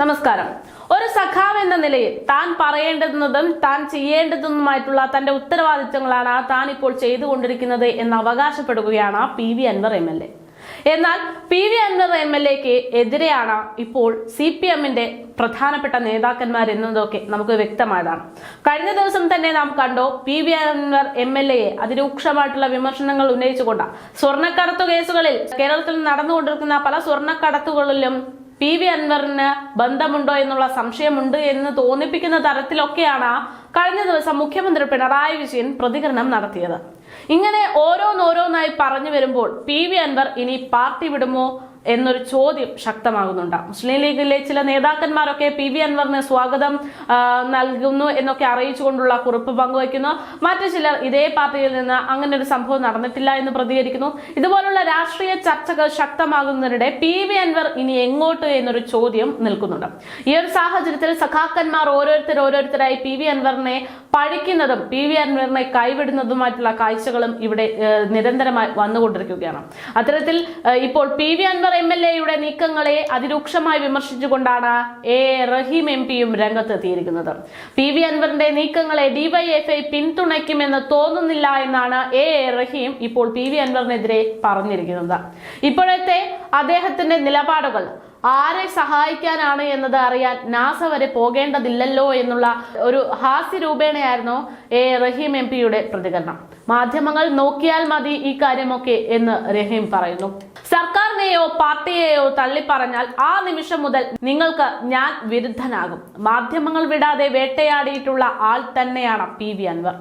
നമസ്കാരം. ഒരു സഖാവ് എന്ന നിലയിൽ താൻ പറയേണ്ടതെന്നതും താൻ ചെയ്യേണ്ടതെന്നുമായിട്ടുള്ള തന്റെ ഉത്തരവാദിത്തങ്ങളാണ് താൻ ഇപ്പോൾ ചെയ്തുകൊണ്ടിരിക്കുന്നത് എന്ന് അവകാശപ്പെടുകയാണ് P V Anvar M L A. എന്നാൽ P V Anvar M L എക്ക് എതിരെയാണ് ഇപ്പോൾ സി പി എമ്മിന്റെ പ്രധാനപ്പെട്ട നേതാക്കന്മാർ എന്നതൊക്കെ നമുക്ക് വ്യക്തമായതാണ്. കഴിഞ്ഞ ദിവസം തന്നെ നാം കണ്ടോ P V Anvar M L എയെ അതിരൂക്ഷമായിട്ടുള്ള വിമർശനങ്ങൾ ഉന്നയിച്ചുകൊണ്ട് സ്വർണക്കടത്തു കേസുകളിൽ കേരളത്തിൽ നടന്നുകൊണ്ടിരിക്കുന്ന പല സ്വർണക്കടത്തുകളിലും പി വി അൻവറിന് ബന്ധമുണ്ടോ എന്നുള്ള സംശയമുണ്ട് എന്ന് തോന്നിപ്പിക്കുന്ന തരത്തിലൊക്കെയാണ് കഴിഞ്ഞ ദിവസം മുഖ്യമന്ത്രി പിണറായി വിജയൻ പ്രതികരണം നടത്തിയത്. ഇങ്ങനെ ഓരോന്നോരോന്നായി പറഞ്ഞു വരുമ്പോൾ പി വി അൻവർ ഇനി പാർട്ടി വിടുമോ? എന്നൊരു ചോദ്യം ശക്തമാകുന്നുണ്ട്. മുസ്ലിം ലീഗിലെ ചില നേതാക്കന്മാരൊക്കെ പി വി അൻവറിന് സ്വാഗതം നൽകുന്നു എന്നൊക്കെ അറിയിച്ചുകൊണ്ടുള്ള കുറിപ്പ് പങ്കുവയ്ക്കുന്നു. മറ്റു ചിലർ ഇതേ പാർട്ടിയിൽ നിന്ന് അങ്ങനെ ഒരു സംഭവം നടന്നിട്ടില്ല എന്ന് പ്രതികരിക്കുന്നു. ഇതുപോലുള്ള രാഷ്ട്രീയ ചർച്ചകൾ ശക്തമാകുന്നതിനിടെ പി വി അൻവർ ഇനി എങ്ങോട്ട് എന്നൊരു ചോദ്യം നിൽക്കുന്നുണ്ട്. ഈ ഒരു സാഹചര്യത്തിൽ സഖാക്കന്മാർ ഓരോരുത്തർ ഓരോരുത്തരായി പി വി അൻവറിനെ പഴിക്കുന്നതും പി വി അൻവറിനെ കൈവിടുന്നതുമായിട്ടുള്ള കാഴ്ചകളും ഇവിടെ നിരന്തരമായി വന്നുകൊണ്ടിരിക്കുകയാണ്. അത്തരത്തിൽ ഇപ്പോൾ P V Anvar M L എയുടെ നീക്കങ്ങളെ അതിരൂക്ഷമായി വിമർശിച്ചുകൊണ്ടാണ് എ റഹീം എം പിയും രംഗത്തെത്തിയിരിക്കുന്നത്. പി വി അൻവറിന്റെ നീക്കങ്ങളെ ഡിവൈഎഫ്ഐ പിന്തുണയ്ക്കുമെന്ന് തോന്നുന്നില്ല എന്നാണ് എ റഹീം ഇപ്പോൾ പി വി അൻവറിനെതിരെ പറഞ്ഞിരിക്കുന്നത്. ഇപ്പോഴത്തെ അദ്ദേഹത്തിന്റെ നിലപാടുകൾ ആരെ സഹായിക്കാനാണ് എന്നത് അറിയാൻ നാസ വരെ പോകേണ്ടതില്ലല്ലോ എന്നുള്ള ഒരു ഹാസ്യ രൂപേണയായിരുന്നു എ റഹീം എം പിയുടെ പ്രതികരണം. മാധ്യമങ്ങൾ നോക്കിയാൽ മതി ഈ കാര്യമൊക്കെ എന്ന് റഹീം പറയുന്നു. സർക്കാരിനെയോ പാർട്ടിയെയോ തള്ളിപ്പറഞ്ഞാൽ ആ നിമിഷം മുതൽ നിങ്ങൾക്ക് ഞാൻ വിരുദ്ധനാകും. മാധ്യമങ്ങൾ വിടാതെ വേട്ടയാടിയിട്ടുള്ള ആൾ തന്നെയാണ് പി വി അൻവർ.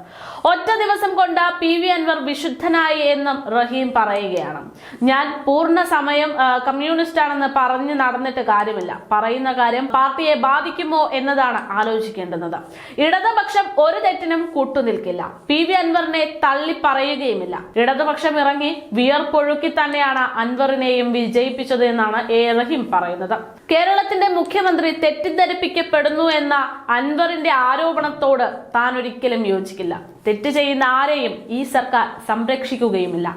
ഒറ്റ ദിവസം കൊണ്ട് പി വി അൻവർ വിശുദ്ധനായി എന്നും റഹീം പറയുകയാണ്. ഞാൻ പൂർണ സമയം കമ്മ്യൂണിസ്റ്റ് ആണെന്ന് പറഞ്ഞു നടന്നിട്ട് കാര്യമില്ല. പറയുന്ന കാര്യം പാർട്ടിയെ ബാധിക്കുമോ എന്നതാണ് ആലോചിക്കേണ്ടുന്നത്. ഇടതുപക്ഷം ഒരു തെറ്റിനും കൂട്ടുനിൽക്കില്ല. പി വി അൻവറിനെ തള്ളി പറയുകയുമില്ല ഇടതുപക്ഷം ഇറങ്ങി വിയർപ്പൊഴുക്കി തന്നെയാണ് അൻവറിനെയും വിജയിപ്പിച്ചത് എന്നാണ് എ റഹീം പറയുന്നത്. കേരളത്തിന്റെ മുഖ്യമന്ത്രി തെറ്റിദ്ധരിപ്പിക്കപ്പെടുന്നു എന്ന അൻവറിന്റെ ആരോപണത്തോട് താൻ ഒരിക്കലും യോജിക്കില്ല. തെറ്റ് ചെയ്യുന്ന ആരെയും ഈ സർക്കാർ സംരക്ഷിക്കുകയുമില്ല.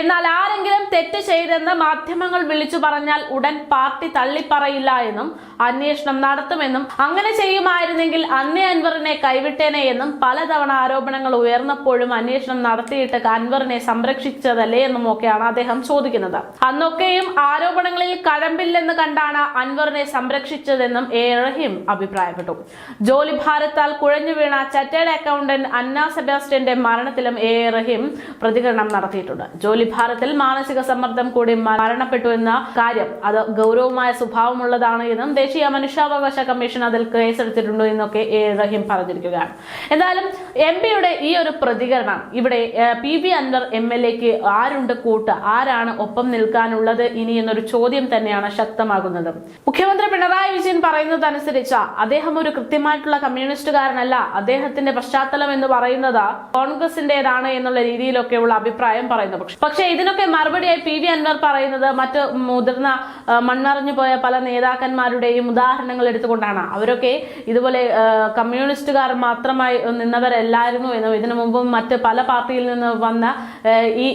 എന്നാൽ ആരെങ്കിലും തെറ്റ് ചെയ്തെന്ന് മാധ്യമങ്ങൾ വിളിച്ചു പറഞ്ഞാൽ ഉടൻ പാർട്ടി തള്ളിപ്പറയില്ല എന്നും അന്വേഷണം നടത്തുമെന്നും അങ്ങനെ ചെയ്യുമായിരുന്നെങ്കിൽ അന്നേ അൻവറിനെ കൈവിട്ടേനെ എന്നും പലതവണ ആരോപണങ്ങൾ ഉയർന്നപ്പോഴും അന്വേഷണം നടത്തിയിട്ട് അൻവറിനെ സംരക്ഷിച്ചതല്ലേ എന്നും ഒക്കെയാണ് അദ്ദേഹം ചോദിക്കുന്നത്. അന്നൊക്കെയും ആരോപണങ്ങളിൽ കഴമ്പില്ലെന്ന് കണ്ടാണ് അൻവറിനെ സംരക്ഷിച്ചതെന്നും എ. റഹീം അഭിപ്രായപ്പെട്ടു. ജോലി ഭാരത്താൽ കുഴഞ്ഞു വീണ ചറ്റേഡ് അക്കൗണ്ടന്റ് അന്ന സെബാസ്റ്റ്യന്റെ മരണത്തിലും എ. റഹീം പ്രതികരണം നടത്തിയിട്ടുണ്ട്. ജോലി ഭാരത്തിൽ മാനസിക സമ്മർദ്ദം കൂടി മരണപ്പെട്ടു എന്ന കാര്യം അത് ഗൗരവമായ സ്വഭാവമുള്ളതാണ് എന്നും ദേശീയ മനുഷ്യാവകാശ കമ്മീഷൻ അതിൽ കേസെടുത്തിട്ടുണ്ടോ എന്നൊക്കെ എ. റഹീം പറഞ്ഞിരിക്കുകയാണ്. എന്തായാലും എം. പിയുടെ ഈ ഒരു പ്രതികരണം ഇവിടെ P. V. Anvar M. L. എക്ക് ആരുണ്ട് കൂട്ട്? ആരാണ് ഒപ്പം നിൽക്കാനുള്ളത് ഇനി എന്നൊരു ചോദ്യം തന്നെയാണ് ശക്തമാകുന്നത്. മുഖ്യമന്ത്രി പിണറായി വിജയൻ പറയുന്നത് അനുസരിച്ച് അദ്ദേഹം ഒരു കൃത്യമായിട്ടുള്ള കമ്മ്യൂണിസ്റ്റുകാരനല്ല. അദ്ദേഹത്തിന്റെ പശ്ചാത്തലം എന്ന് പറയുന്നത് കോൺഗ്രസിന്റേതാണ് എന്നുള്ള രീതിയിലൊക്കെയുള്ള അഭിപ്രായം പറയുന്നു. പക്ഷെ പക്ഷേ ഇതിനൊക്കെ മറുപടിയായി പി വി അൻവർ പറയുന്നത് മറ്റ് മുതിർന്ന മണ്ണറിഞ്ഞു പോയ പല നേതാക്കന്മാരുടെയും ഉദാഹരണങ്ങൾ എടുത്തുകൊണ്ടാണ്. അവരൊക്കെ ഇതുപോലെ കമ്മ്യൂണിസ്റ്റുകാർ മാത്രമായി നിന്നവരല്ലായിരുന്നു എന്നും ഇതിനു മുമ്പും മറ്റ് പല പാർട്ടിയിൽ നിന്ന് വന്ന ഈ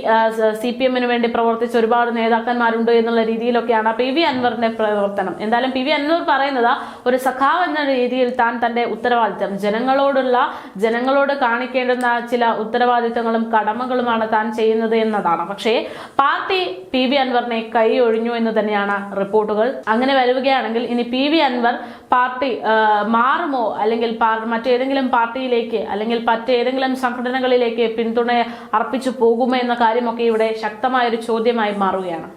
സി പി എമ്മിന് വേണ്ടി പ്രവർത്തിച്ച ഒരുപാട് നേതാക്കന്മാരുണ്ട്. എന്നുള്ള രീതിയിലൊക്കെയാണ് പി വി അൻവറിന്റെ പ്രവർത്തനം. എന്തായാലും പി വി അൻവർ പറയുന്നത് ഒരു സഖാവ് എന്ന രീതിയിൽ താൻ തന്റെ ഉത്തരവാദിത്തം ജനങ്ങളോടുള്ള ജനങ്ങളോട് കാണിക്കേണ്ടുന്ന ചില ഉത്തരവാദിത്തങ്ങളും കടമകളുമാണ് താൻ ചെയ്യുന്നത് എന്നതാണ്. പക്ഷേ പാർട്ടി പി വി അൻവറിനെ കൈ ഒഴിഞ്ഞു എന്ന് തന്നെയാണ് റിപ്പോർട്ടുകൾ. അങ്ങനെ വരികയാണെങ്കിൽ ഇനി പി വി അൻവർ പാർട്ടി മാറുമോ? അല്ലെങ്കിൽ മറ്റേതെങ്കിലും പാർട്ടിയിലേക്ക് അല്ലെങ്കിൽ മറ്റേതെങ്കിലും സംഘടനകളിലേക്ക് പിന്തുണ അർപ്പിച്ചു പോകുമോ എന്ന കാര്യമൊക്കെ ഇവിടെ ശക്തമായ ഒരു ചോദ്യമായി മാറുകയാണ്.